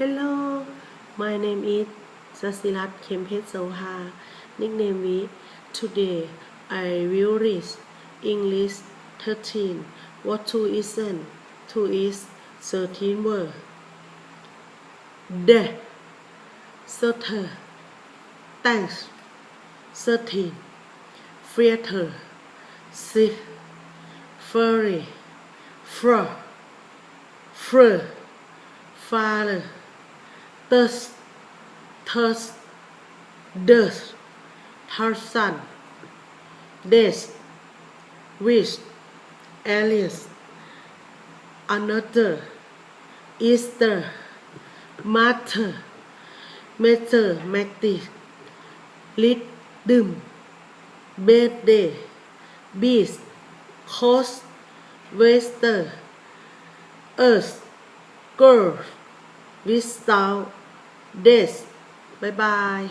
Hello, my name is Sasilat Kempet Soha, nickname me. Today, I will read English 13. What two isn't? Two is 13 word. The, certain, thanks, thirteen, theater, sif, furry, fur, fur, father thirst thirst dust Tarzan Death Wish Alice Another Easter Matter Matter Magtic Rhythm Birthday Beast Coast Wester Earth Girl Without Death บ๊ายบาย